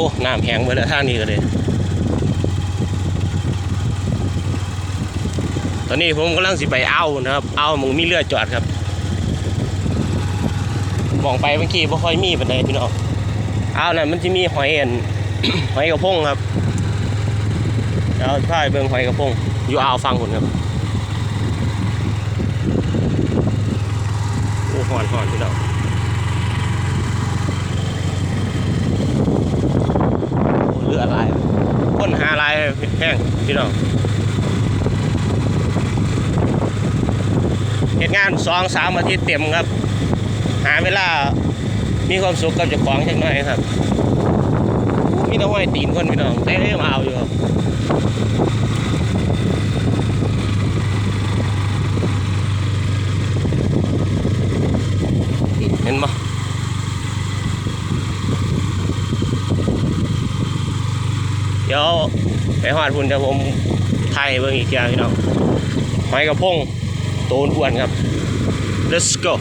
อ้น้ำแห้งไปแล้วทางนี้ก็เลย ตอนนี้ผมกำลังสิไปเอานะครับ เอามึงมีเรือจอดครับมองไปเมื่อกี้บ่ค่อยมีปานใดพี่น้องเอานั่นมันจะมีหอยเอ็นหอยกระพงครับแล้วพาไปเบิ่งหอยกระพงอยู่อ่าวฟังหุ่นครับโอ้หอนหอนพี่น้องโอ้เรือลายคนหาลายแพงพี่น้องเหตุงานสองสามอาทิตย์เต็มครับ หาเวลามีความสุขกับเจ้าของจังหน่อยครับมีแต่ห้อยตีนคนพี่น้องแต่เรื่องเอาอยู่ครับเห็นปะ เดี๋ยวไปหอดพุ่นเดี๋ยวผมไทยเบิ่งอีกอย่างพี่น้องหอยกระพงโตนอ้วนครับ let's go